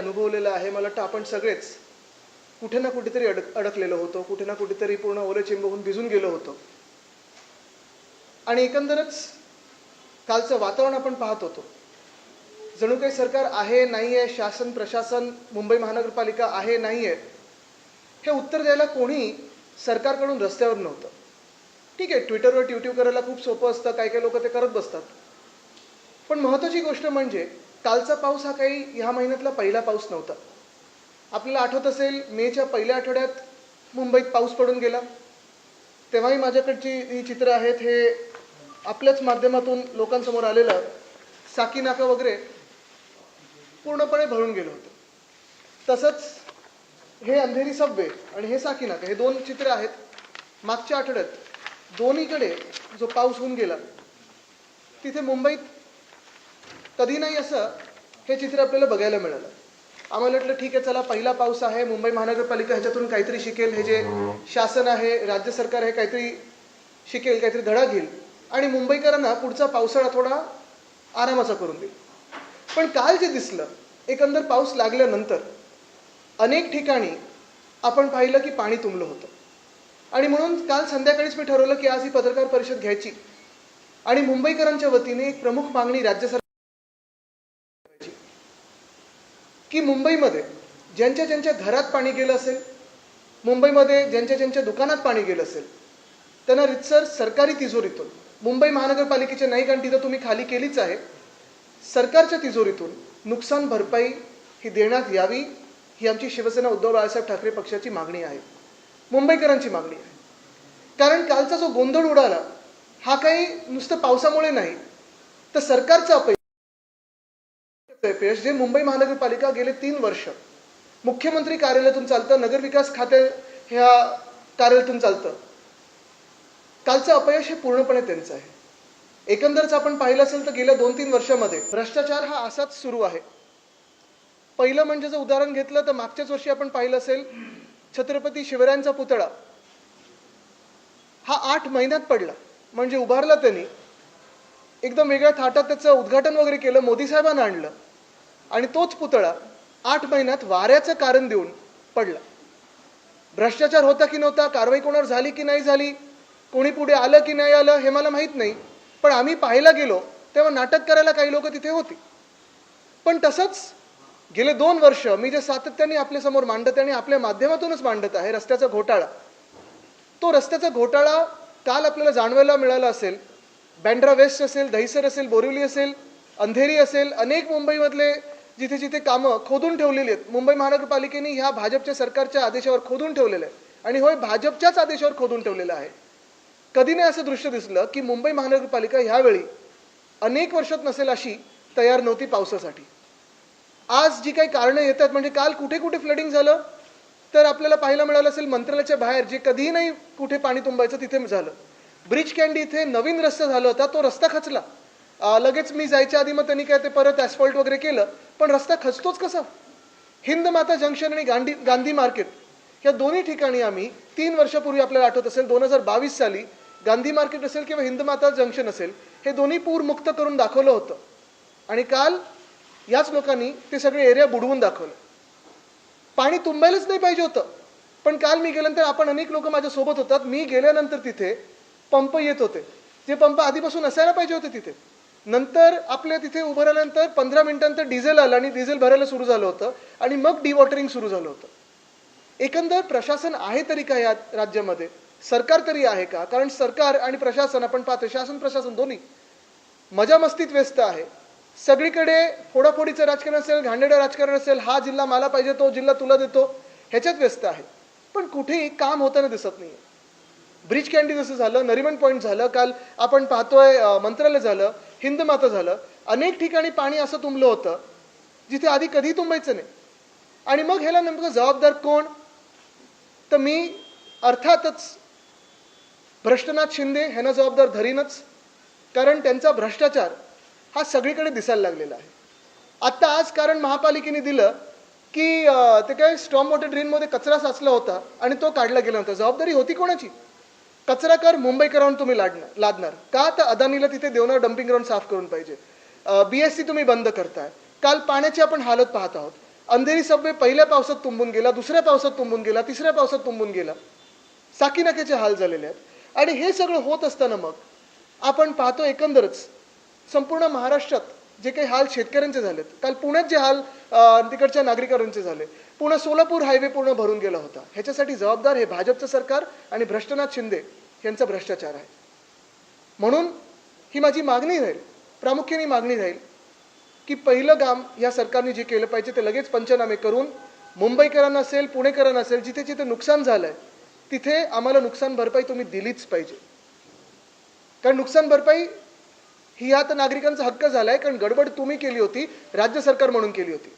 अनुभवलेलं आहे मला वाटतं आपण सगळेच कुठे ना कुठेतरी अडक अडकलेलो होतो कुठे ना कुठेतरी पूर्ण ओले चिंब होऊन भिजून गेलो होतो. आणि एकंदरच कालचं वातावरण आपण पाहत होतो. जणू काही सरकार आहे नाही आहे शासन प्रशासन मुंबई महानगरपालिका आहे नाही आहे हे उत्तर द्यायला कोणी सरकारकडून रस्त्यावर नव्हतं. ठीक आहे ट्विटरवर ट्विट्यू करायला खूप सोपं असतं काही काही लोक ते करत बसतात. पण महत्त्वाची गोष्ट म्हणजे कालचा पाऊस हा काही ह्या महिन्यातला पहिला पाऊस नव्हता. आपल्याला आठवत असेल मेच्या पहिल्या आठवड्यात मुंबईत पाऊस पडून गेला. तेव्हाही माझ्याकडची ही चित्र आहेत हे आपल्याच माध्यमातून लोकांसमोर आलेलं साकी नाका वगैरे पूर्णपणे भरून गेलं होतं. तसंच हे अंधेरी सबवे आणि हे साकी नाका हे दोन चित्र आहेत. मागच्या आठवड्यात दोन्हीकडे जो पाऊस होऊन गेला तिथे मुंबईत कधी नाही असं हे चित्र आपल्याला बघायला मिळालं. आम्हाला वाटलं ठीक आहे चला पहिला पाऊस आहे. मुंबई महानगरपालिका ह्याच्यातून काहीतरी शिकेल. हे जे शासन आहे राज्य सरकार हे काहीतरी शिकेल काहीतरी धडा घेईल. आणि मुंबईकरांना पुढचा पावसाळा थोडा आरामाचा करून देईल. पण काल जे दिसलं एकंदर पाऊस लागल्यानंतर अनेक ठिकाणी आपण पाहिलं की पाणी तुंबलं होतं. आणि म्हणून काल संध्याकाळीच मी ठरवलं की आज ही पत्रकार परिषद घ्यायची. आणि मुंबईकरांच्या वतीने एक प्रमुख मागणी राज्य सरकार की मुंबईमध्ये ज्यांच्या ज्यांच्या घरात पाणी गेलं असेल मुंबईमध्ये ज्यांच्या ज्यांच्या दुकानात पाणी गेलं असेल त्यांना रितसर सरकारी तिजोरीतून मुंबई महानगरपालिकेच्या नाही कारण तिथं तुम्ही खाली केलीच आहे सरकारच्या तिजोरीतून नुकसान भरपाई ही देण्यात यावी ही आमची शिवसेना उद्धव बाळासाहेब ठाकरे पक्षाची मागणी आहे. मुंबईकरांची मागणी आहे. कारण कालचा जो गोंधळ उडाला हा काही नुसतं पावसामुळे नाही तर सरकारचं अपयश अपयश जे मुंबई महानगरपालिका गेले तीन वर्ष मुख्यमंत्री कार्यालयातून चालतं नगरविकास खाते ह्या कार्यालयातून चालतं. कालचं अपयश हे पूर्णपणे त्यांचं आहे. एकंदरच आपण पाहिलं असेल तर गेल्या दोन तीन वर्षामध्ये भ्रष्टाचार हा असाच सुरू आहे. पहिलं म्हणजे जर उदाहरण घेतलं तर मागच्याच वर्षी आपण पाहिलं असेल छत्रपती शिवरायांचा पुतळा हा आठ महिन्यात पडला. म्हणजे उभारला त्यांनी. एकदम वेगळ्या थाटात त्याचं उद्घाटन वगैरे केलं मोदी साहेबांना आणलं. आणि तोच पुतळा आठ महिन्यात वाऱ्याचं कारण देऊन पडला. भ्रष्टाचार होता की नव्हता कारवाई कोणावर झाली की नाही झाली कोणी पुढे आलं की नाही आलं हे मला माहीत नाही. पण आम्ही पाहायला गेलो तेव्हा नाटक करायला काही लोक तिथे होती. पण तसंच गेले दोन वर्ष मी जे सातत्याने आपल्यासमोर मांडत आहे आणि आपल्या माध्यमातूनच मांडत आहे रस्त्याचा घोटाळा तो रस्त्याचा घोटाळा काल आपल्याला जाणवायला मिळाला असेल. बँड्रा वेस्ट असेल दहिसर असेल बोरिवली असेल अंधेरी असेल अनेक मुंबईमधले जिथे जिथे कामं खोदून ठेवलेली आहेत मुंबई महानगरपालिकेने ह्या भाजपच्या सरकारच्या आदेशावर खोदून ठेवलेलं आहे. आणि होय भाजपच्याच आदेशावर खोदून ठेवलेलं आहे. कधी नाही असं दृश्य दिसलं की मुंबई महानगरपालिका ह्यावेळी अनेक वर्षात नसेल अशी तयार नव्हती पावसासाठी. आज जी काही कारणं येतात म्हणजे काल कुठे कुठे फ्लडिंग झालं तर आपल्याला पाहायला मिळालं असेल मंत्रालयाच्या बाहेर जे कधीही नाही कुठे पाणी तुंबायचं तिथे झालं. ब्रिज कॅन्डी इथे नवीन रस्ता झाला होता तो रस्ता खचला. लगेच मी जायच्या आधी मग त्यांनी काय ते परत ॲस्फॉल्ट वगैरे केलं. पण रस्ता खचतोच कसा? हिंद माता जंक्शन आणि गांधी गांधी मार्केट या दोन्ही ठिकाणी आम्ही तीन वर्षापूर्वी आपल्याला आठवत असेल दोन हजार बावीस साली गांधी मार्केट असेल किंवा हिंद माता जंक्शन असेल हे दोन्ही पूर मुक्त करून दाखवलं होतं. आणि काल याच लोकांनी ते सगळे एरिया बुडवून दाखवलं. पाणी तुंबायलाच नाही पाहिजे होतं. पण काल मी गेल्यानंतर आपण अनेक लोक माझ्यासोबत होतात. मी गेल्यानंतर तिथे पंप येत होते. जे पंप आधीपासून असायला पाहिजे होते तिथे. नंतर आपल्या तिथे उभं राहिल्यानंतर पंधरा मिनिटांनंतर डिझेल आलं आणि डिझेल भरायला सुरू झालं होतं आणि मग डिवॉटरिंग सुरू झालं होतं. एकंदर प्रशासन आहे तरी का या राज्यामध्ये? सरकार तरी आहे का? कारण सरकार आणि प्रशासन आपण पाहतो शासन प्रशासन दोन्ही मजा मस्तीत व्यस्त आहे. सगळीकडे फोडाफोडीचं राजकारण असेल घाणेरडं राजकारण असेल हा जिल्हा मला पाहिजे तो जिल्हा तुला देतो ह्याच्यात व्यस्त आहे. पण कुठेही काम होताना दिसत नाही ब्रिज कॅन्डी जसं झालं नरिमन पॉईंट झालं काल आपण पाहतोय मंत्रालय झालं हिंदमाता झालं अनेक ठिकाणी पाणी असं तुंबलं होतं जिथे आधी कधी तुंबायचं नाही. आणि मग ह्याला नेमकं जबाबदार कोण? तर मी अर्थातच भ्रष्टनाथ शिंदे ह्यांना जबाबदार धरीनच कारण त्यांचा भ्रष्टाचार हा सगळीकडे दिसायला लागलेला आहे. आत्ता आज कारण महापालिकेने दिलं की ते काय स्टॉम वॉटर ड्रेनमध्ये कचरा साचला होता आणि तो काढला गेला होता जबाबदारी होती कोणाची? कचरा कर मुंबईकरांवर तुम्ही लादणार लादणार. का तर अदानीला तिथे देवणार डम्पिंग ग्राउंड साफ करून पाहिजे. बी एस सी तुम्ही बंद करताय. काल पाण्याची आपण हालत पाहत आहोत. अंधेरी सबवे पहिल्या पावसात तुंबून गेला दुसऱ्या पावसात तुंबून गेला तिसऱ्या पावसात तुंबून गेला. साकीनाक्याचे हाल झालेले आहेत. आणि हे सगळं होत असताना मग आपण पाहतो एकंदरच संपूर्ण महाराष्ट्रात जे काही हाल शेतकऱ्यांचे झालेत. काल पुण्यात जे हाल तिकडच्या नागरिकांचे झाले. पुणे सोलापूर हायवे पूर्ण भरून गेला होता. ह्याच्यासाठी जबाबदार हे भाजपचं सरकार आणि भ्रष्टनाथ शिंदे यांचा भ्रष्टाचार आहे. म्हणून ही माझी मागणी राहील प्रामुख्याने मागणी राहील की पहिलं काम या सरकारने जे केलं पाहिजे ते लगेच पंचनामे करून मुंबईकरांना असेल पुणेकरांना असेल जिथे जिथे नुकसान झालंय तिथे आम्हाला नुकसान भरपाई तुम्ही दिलीच पाहिजे. कारण नुकसान भरपाई ही आता नागरिकांचा हक्क झालाय कारण गडबड तुम्ही केली होती राज्य सरकार म्हणून केली होती.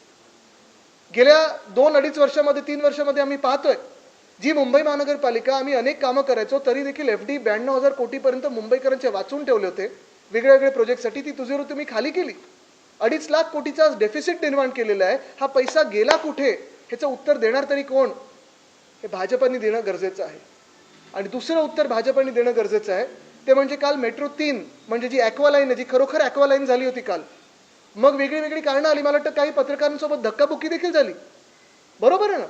गेल्या दोन अडीच वर्षामध्ये तीन वर्षामध्ये आम्ही पाहतोय जी मुंबई महानगरपालिका आम्ही अनेक कामं करायचो तरी देखील एफ डी ब्याण्णव हजार कोटीपर्यंत मुंबईकरांचे वाचून ठेवले होते. वेगळ्या वेगळ्या प्रोजेक्टसाठी ती तुझे तुम्ही खाली केली. अडीच लाख कोटीचा डेफिसिट निर्माण केलेला आहे हा पैसा गेला कुठे? ह्याचं उत्तर देणार तरी कोण? हे भाजपाने देणं गरजेचं आहे. आणि दुसरं उत्तर भाजपाने देणं गरजेचं आहे ते म्हणजे काल मेट्रो तीन म्हणजे जी ॲक्वालाईन आहे जी खरोखर ॲक्वालाईन झाली होती काल. मग वेगळी वेगळी कारणं आली. मला वाटतं काही पत्रकारांसोबत धक्काबुक्की देखील झाली. बरोबर आहे ना?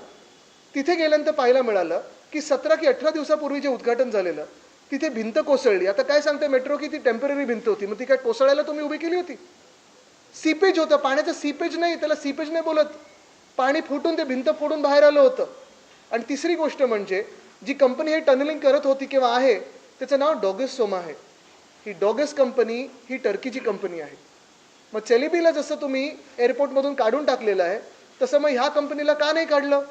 तिथे गेल्यानंतर पाहायला मिळालं की सतरा की अठरा दिवसापूर्वी जे उद्घाटन झालेलं तिथे भिंत कोसळली. आता काय सांगते मेट्रो की ती टेंपररी भिंत होती. मग ती काय कोसळायला तुम्ही उभी केली होती? सीपेज होतं. पाण्याचं सीपेज नाही त्याला सीपेज नाही बोलत. पाणी फुटून ते भिंत फोडून बाहेर आलं होतं. आणि तिसरी गोष्ट म्हणजे जी कंपनी हे टनलिंग करत होती किंवा आहे त्याचं नाव डॉगेस सोमा आहे. ही डॉगेस कंपनी ही टर्कीची कंपनी आहे. मग चेलिबीला जसं तुम्ही एअरपोर्टमधून काढून टाकलेलं आहे तसं मग ह्या कंपनीला का नाही काढलं?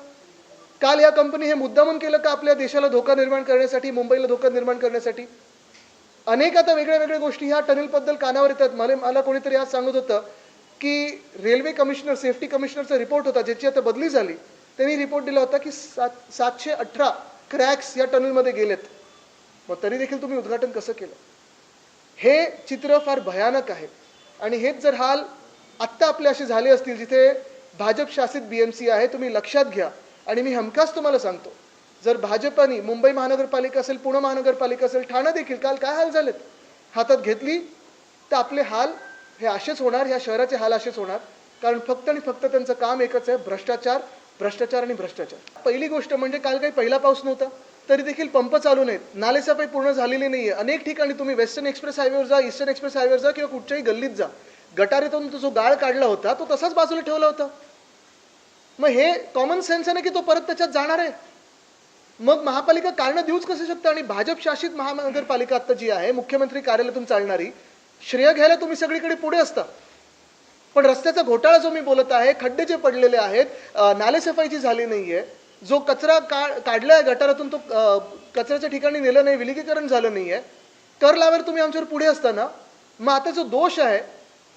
काल या कंपनी हे मुद्दामून केलं का आपल्या देशाला धोका निर्माण करण्यासाठी मुंबईला धोका निर्माण करण्यासाठी? अनेक आता वेगळ्या वेगळ्या गोष्टी ह्या टनेलबद्दल कानावर येतात. मला मला कोणीतरी आज सांगत होतं की रेल्वे कमिशनर सेफ्टी कमिशनरचा रिपोर्ट होता ज्याची आता बदली झाली. त्यांनी रिपोर्ट दिला होता की सात सातशे अठरा क्रॅक्स या टनेलमध्ये गेलेत. मग तरी देखील तुम्ही उद्घाटन कसं केलं? हे चित्र फार भयानक आहे. आणि हेच जर हाल आत्ता आपले असे झाले असतील जिथे भाजप शासित बी एम सी आहे तुम्ही लक्षात घ्या. आणि मी हमखास तुम्हाला सांगतो जर भाजपाने मुंबई महानगरपालिका असेल पुणे महानगरपालिका असेल ठाणं देखील काल काय हाल झालेत? हातात घेतली तर आपले हाल हे असेच होणार ह्या शहराचे हाल असेच होणार. कारण फक्त आणि फक्त त्यांचं काम एकच आहे भ्रष्टाचार भ्रष्टाचार आणि भ्रष्टाचार. पहिली गोष्ट म्हणजे काल काही पहिला पाऊस नव्हता. तरी देखील पंप चालू नाहीत. नालेसफाई पूर्ण झालेली नाही आहे अनेक ठिकाणी तुम्ही वेस्टर्न एक्सप्रेस हायवेवर जा ईस्टर्न एक्सप्रेस हायवेवर जा किंवा कुठच्याही गल्लीत जा. गटारीतून तो जो गाळ काढला होता तो तसाच बाजूला ठेवला होता. मग हे कॉमन सेन्स आहे ना की तो परत त्याच्यात जाणार आहे? मग महापालिका कारणं देऊच कसं शकतं? आणि भाजप शासित महानगरपालिका आता जी आहे मुख्यमंत्री कार्यालयातून चालणारी श्रेय घ्यायला तुम्ही सगळीकडे पुढे असता. पण रस्त्याचा घोटाळा जो मी बोलत आहे खड्डे जे पडलेले आहेत नालेसफाई जी झाली नाहीये. जो कचरा का काढला आहे गटारातून तो कचऱ्याच्या ठिकाणी नेलं नाही विलगीकरण झालं नाही आहे कर लावर तुम्ही आमच्यावर पुढे असताना मग आता जो दोष आहे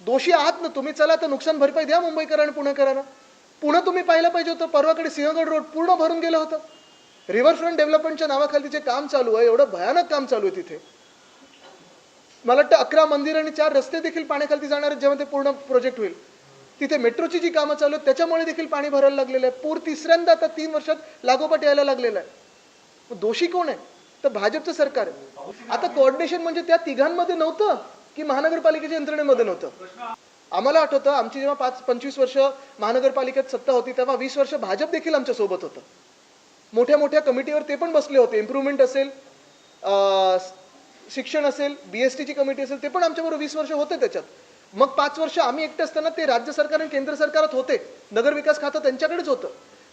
दोषी आहात ना तुम्ही चला तर नुकसान भरपाई द्या मुंबईकर आणि पुणेकरांना. पुन्हा तुम्ही पाहिलं पाहिजे होतं परवाकडे सिंहगड रोड पूर्ण भरून गेलं होतं. रिव्हरफ्रंट डेव्हलपमेंटच्या नावाखाली जे काम चालू आहे एवढं भयानक काम चालू आहे तिथे. मला वाटतं अकरा मंदिर आणि चार रस्ते देखील पाण्याखाली जाणार आहेत जेव्हा ते पूर्ण प्रोजेक्ट होईल. तिथे मेट्रोची जी कामं चालू आहेत त्याच्यामुळे देखील पाणी भरायला लागलेलं आहे. पूर तिसऱ्यांदा आता तीन वर्षात लागोपाठ यायला लागलेला आहे. मग दोषी कोण आहे? तर भाजपचं सरकार आहे. आता कोऑर्डिनेशन म्हणजे त्या तिघांमध्ये नव्हतं की महानगरपालिकेच्या यंत्रणेमध्ये नव्हतं. आम्हाला आठवतं आमची जेव्हा पाच पंचवीस वर्ष महानगरपालिकेत सत्ता होती तेव्हा वीस वर्ष भाजप देखील आमच्यासोबत होतं. मोठ्या मोठ्या कमिटीवर ते पण बसले होते. इम्प्रुव्हमेंट असेल अं, शिक्षण असेल बी एस टीची कमिटी असेल ते पण आमच्याबरोबर वीस वर्ष होते त्याच्यात. मग पाच वर्ष आम्ही एकटे असताना ते राज्य सरकार आणि केंद्र सरकारात होते. नगरविकास खातं त्यांच्याकडेच होतं.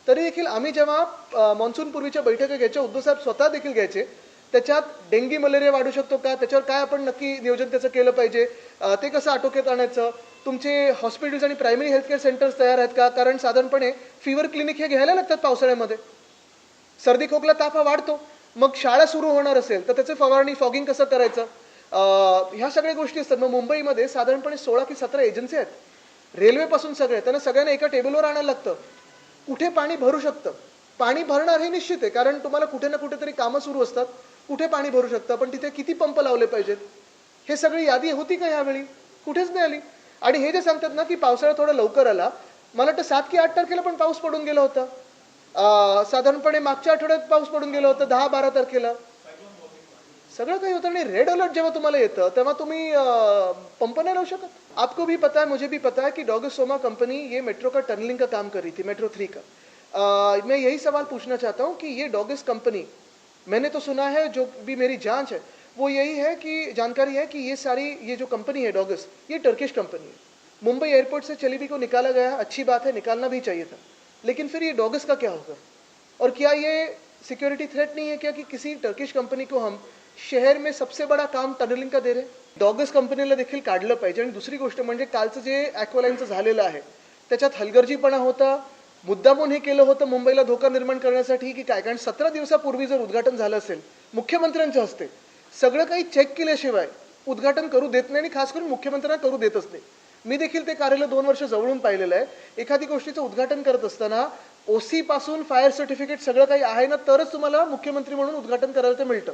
तरी देखील आम्ही जेव्हा मान्सून पूर्वीच्या बैठका घ्यायच्या उद्धव साहेब स्वतः देखील घ्यायचे. त्याच्यात डेंगी मलेरिया वाढू शकतो का? त्याच्यावर काय आपण नक्की नियोजन त्याचं केलं पाहिजे? ते कसं आटोक्यात आणायचं? तुमचे हॉस्पिटल्स आणि प्रायमरी हेल्थकेअर सेंटर्स तयार आहेत का? कारण साधारणपणे फिवर क्लिनिक हे घ्यायला लागतात पावसाळ्यामध्ये. सर्दी खोकला ताप हा वाढतो. मग शाळा सुरू होणार असेल तर त्याचं फवारणी फॉगिंग कसं करायचं? ह्या सगळ्या गोष्टी असतात. मग मुंबईमध्ये साधारणपणे सोळा की सतरा एजन्सी आहेत. रेल्वेपासून सगळे. त्यांना सगळ्यांना एका टेबलवर आणायला लागतं. कुठे पाणी भरू शकतं? पाणी भरणार हे निश्चित आहे कारण तुम्हाला कुठे ना कुठेतरी कामं सुरू असतात. कुठे पाणी भरू शकतं? पण तिथे किती पंप लावले पाहिजेत? हे सगळी यादी होती का यावेळी? कुठेच नाही आली. आणि हे जे सांगतात ना की पावसाळा थोडा लवकर आला. मला वाटतं सात की आठ तारखेला पण पाऊस पडून गेला होता. साधारणपणे मागच्या आठवड्यात पाऊस पडून गेला होता दहा बारा तारखेला. सगळं काही होतं आणि रेड अलर्ट जेव्हा तुम्हाला येतं तेव्हा तुम्ही पंप नहीं लावू शकत. आपको भी पता है मुझे भी पता है कि डॉगस सोमा कंपनी ये मेट्रो का टनलिंग का काम कर रही थी मेट्रो थ्री का. अ, मैं यही सवाल पूछना चाहता हूँ कि ये डॉगस कंपनी मैंने तो सुना है जो भी मेरी जाँच है वो यही है कि जानकारी है कि ये सारी ये जो कंपनी है डॉगस ये टर्किश कंपनी है. मुंबई एयरपोर्ट से चलीबी को निकाला गया अच्छी बात है निकालना भी चाहिए था. लेकिन फिर ये डॉगस का क्या होगा? और क्या ये सिक्योरिटी थ्रेट नहीं है क्या कि किसी टर्किश कंपनी को हम शहर में सबसे बडा काम टनलिंग का दे रे डॉगस कंपनीला देखील काढलं पाहिजे. आणि दुसरी गोष्ट म्हणजे कालचं जे ॲक्वालाईनचं झालेलं आहे त्याच्यात हलगर्जीपणा होता. मुद्दामून हे केलं होतं मुंबईला धोका निर्माण करण्यासाठी की काय? कारण सतरा दिवसापूर्वी जर उद्घाटन झालं असेल मुख्यमंत्र्यांच्या हस्ते सगळं काही चेक केल्याशिवाय उद्घाटन करू देत नाही आणि खास करून मुख्यमंत्र्यांना करू देतच नाही. मी देखील ते कार्यालय दोन वर्ष जवळून पाहिलेलं आहे. एखादी गोष्टीचं उद्घाटन करत असताना ओसी पासून फायर सर्टिफिकेट सगळं काही आहे ना तरच तुम्हाला मुख्यमंत्री म्हणून उद्घाटन करायला ते मिळतं.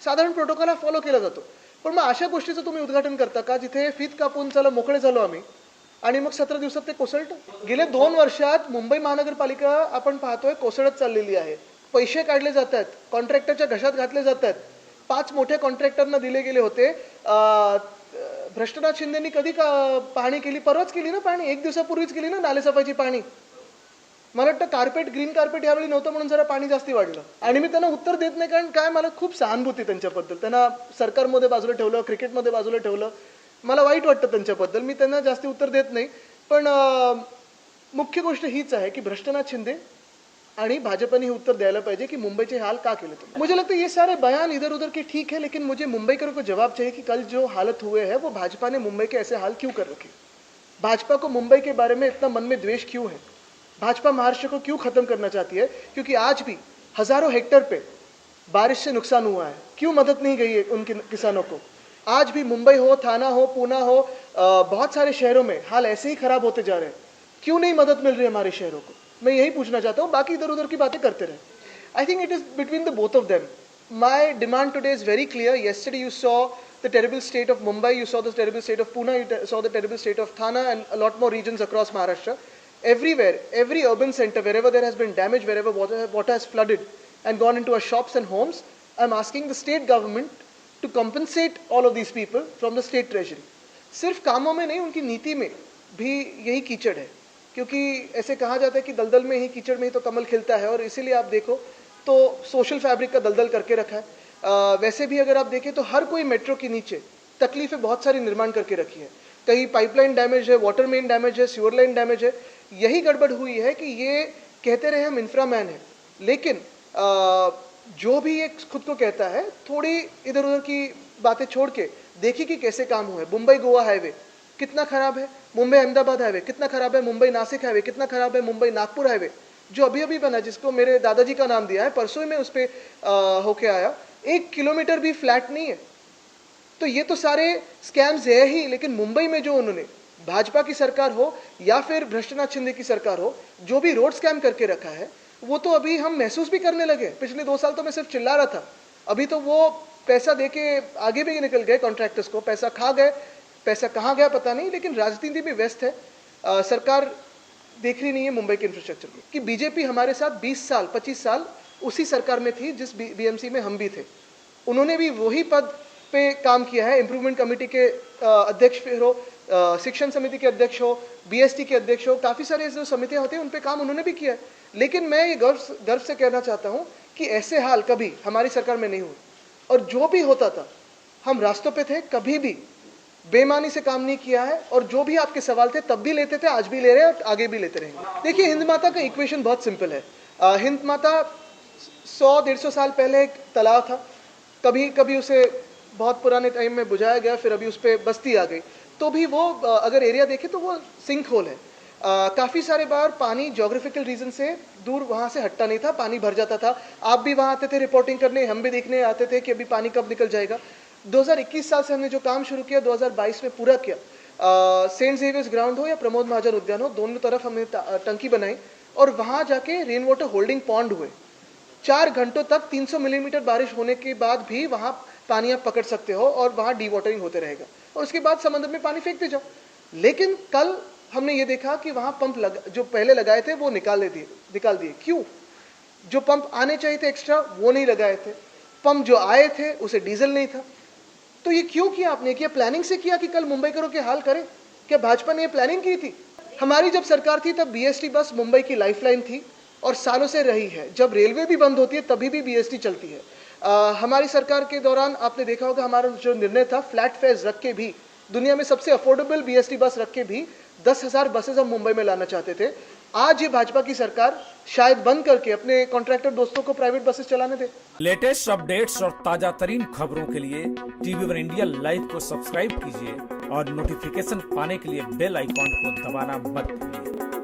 साधारण प्रोटोकॉल हा फॉलो केला जातो. पण मग अशा गोष्टीचं तुम्ही उद्घाटन करता का? जिथे फीत कापून चला मोकळे झालो आम्ही आणि मग सतरा दिवसात ते कोसळतं? गेल्या दोन वर्षात मुंबई महानगरपालिका आपण पाहतोय कोसळत चाललेली आहे. पैसे काढले जात आहेत कॉन्ट्रॅक्टरच्या घशात घातले जात आहेत पाच मोठ्या कॉन्ट्रॅक्टरना दिले गेले होते. भ्रष्टनाथ शिंदेनी कधी का पाहणी केली? परवाच केली ना पाहणी? एक दिवसापूर्वीच केली ना नालेसफाईची पाहणी? मला वाटतं कार्पेट ग्रीन कार्पेट यावेळी नव्हतं म्हणून जरा पाणी जास्ती वाढलं. आणि मी त्यांना उत्तर देत नाही कारण काय मला खूप सहानुभूती त्यांच्याबद्दल. त्यांना सरकारमध्ये बाजूला ठेवलं क्रिकेटमध्ये बाजूला ठेवलं. मला वाईट वाटतं त्यांच्याबद्दल. मी त्यांना जास्ती उत्तर देत नाही. पण मुख्य गोष्ट हीच आहे की भ्रष्टनाथ शिंदे आणि भाजपा ने उत्तर द्यायला पाहिजे कि मुंबई के हाल का केले तुम मुझे लगता है ये सारे बयान इधर उधर के ठीक है लेकिन मुझे मुंबईकरों को जवाब चाहिए कि कल जो हालत हुए है वो भाजपा ने मुंबई के ऐसे हाल क्यों कर रखे भाजपा को मुंबई के बारे में इतना मन में द्वेष क्यों है? भाजपा महाराष्ट्र को क्यों खत्म करना चाहती है? क्योंकि आज भी हज़ारों हेक्टर पे बारिश से नुकसान हुआ है। क्यों मदद नहीं गई है उन किसानों को? आज भी मुंबई हो थाना हो पूना हो अ, बहुत सारे शहरों में हाल ऐसे ही खराब होते जा रहे हैं। क्यों नहीं मदद मिल रही है हमारे शहरों को? मैं यही पूछना चाहता हूँ बाकी इधर उधर की बातें करते रहे। I think it is between the both of them my demand today is very clear yesterday you saw the terrible state of mumbai you saw terrible state of pune you te- saw terrible state of thana and a lot more regions across maharashtra. Everywhere every urban center wherever there has been damage wherever water, water has flooded and gone into our shops and homes i'm asking the state government to compensate all of these people from the state treasury सिर्फ़ कामों में नहीं उनकी नीति में भी यही कीचड़ है क्योंकि ऐसे कहा जाता है कि दलदल में ही कीचड़ में ही तो कमल खिलता है और इसीलिए आप देखो तो सोशल फैब्रिक का दलदल करके रखा है अ, वैसे भी अगर आप देखें तो हर कोई मेट्रो के नीचे तकलीफें बहुत सारी निर्माण करके रखी है कहीं पाइपलाइन डैमेज है वाटर मेन डैमेज है सीवर लाइन डैमेज है यही गड़बड़ हुई है कि ये कहते रहे हम इंफ्रामैन हैं। लेकिन अ, जो भी ये खुद को कहता है थोड़ी इधर उधर की बातें छोड़ के देखिए कि कैसे काम हुआ है। मुंबई गोवा हाईवे कितना खराब है। मुंबई अहमदाबाद हाईवे कितना खराब है। मुंबई नासिक हाईवे कितना खराब है। मुंबई नागपुर हाईवे जो अभी अभी बना जिसको मेरे दादाजी का नाम दिया है परसों ही मैं उस पर होके आया। एक किलोमीटर भी फ्लैट नहीं है। तो ये तो सारे स्कैम्स है ही लेकिन मुंबई में जो उन्होंने भाजपा की सरकार हो या फिर भ्रष्टनाथ शिंदे की सरकार हो जो भी रोड स्कैम करके रखा है वो तो अभी हम महसूस भी करने लगे पिछले दो साल तो मैं सिर्फ़ चिल्ला रहा था। अभी तो वो पैसा दे के आगे भी निकल गए कॉन्ट्रैक्टर्स को। पैसा खा गए पैसा कहाँ गया पता नहीं लेकिन राजनीति भी व्यस्त है। अ, सरकार देख रही नहीं है मुंबई के इंफ्रास्ट्रक्चर को। कि बीजेपी हमारे साथ 20 साल 25 साल उसी सरकार में थी जिस बीएमसी में हम भी थे। उन्होंने भी वही पद पे काम किया है। इम्प्रूवमेंट कमेटी के अध्यक्ष फिर हो शिक्षण समिति के अध्यक्ष हो बीएसटी के अध्यक्ष हो काफ़ी सारे जो समितियाँ होती हैं उन पे काम उन्होंने भी किया है। लेकिन मैं ये गर्व गर्व से कहना चाहता हूँ कि ऐसे हाल कभी हमारी सरकार में नहीं हुए। और जो भी होता था हम रास्तों पे थे कभी भी बेमानी से काम नहीं किया है और जो भी आपके सवाल थे तब भी लेते थे आज भी ले रहे हैं और आगे भी लेते रहेंगे। देखिए हिंद माता का इक्वेशन बहुत सिंपल है। अ, हिंद माता सौ डेढ़ सौ साल पहले एक तालाब था। कभी कभी उसे बहुत पुराने टाइम में बुझाया गया, फिर अभी उस पर बस्ती आ गई। तो भी वो अगर एरिया देखे तो वो सिंक होल है काफ़ी सारे बार पानी जोग्राफिकल रीजन से दूर वहाँ से हटता नहीं था, पानी भर जाता था। आप भी वहाँ आते थे रिपोर्टिंग करने, हम भी देखने आते थे कि अभी पानी कब निकल जाएगा। 2021 साल से हमने जो काम शुरू किया 2022 में पूरा किया। सेंट जेवियर्स ग्राउंड हो या प्रमोद महाजन उद्यान हो, दोनों तरफ़ हमने टंकी बनाई और वहाँ जाके रेन वाटर होल्डिंग पॉन्ड हुए। चार घंटों तक 300 मिलीमीटर बारिश होने के बाद भी वहाँ पानी आप पकड़ सकते हो और वहाँ डी वाटरिंग होते रहेगा। और उसके बाद समंदर में पानी फेंकते जाओ। लेकिन कल हमने ये देखा कि वहाँ पंप लग, जो पहले लगाए थे वो निकाल दिए निकाल दिए। क्यों? जो पंप आने चाहिए थे एक्स्ट्रा वो नहीं लगाए थे। पंप जो आए थे, उसे डीजल नहीं था। तो ये क्यों किया आपने? क्या प्लानिंग से किया कि कल मुंबईकरों के हाल करें? क्या भाजपा ने ये प्लानिंग की थी? हमारी जब सरकार थी, तब बीएसटी बस मुंबई की लाइफलाइन थी। और सालों से रही है। जब रेलवे भी बंद होती है तभी भी बीएसटी चलती है। अ, हमारी सरकार के दौरान आपने देखा होगा हमारा जो निर्णय था फ्लैट फेयर्स रख के भी दुनिया में सबसे अफोर्डेबल बीएसटी बस रख के भी दस हज़ार बसेज हम मुंबई में लाना चाहते थे। आज ये भाजपा की सरकार शायद बंद करके अपने कॉन्ट्रैक्टर दोस्तों को प्राइवेट बसेस चलाने दे। लेटेस्ट अपडेट्स और ताज़ा तरीन खबरों के लिए टीवी वन इंडिया लाइव को सब्सक्राइब कीजिए और नोटिफिकेशन पाने के लिए बेल आइकॉन को दबाना मत भूलिए।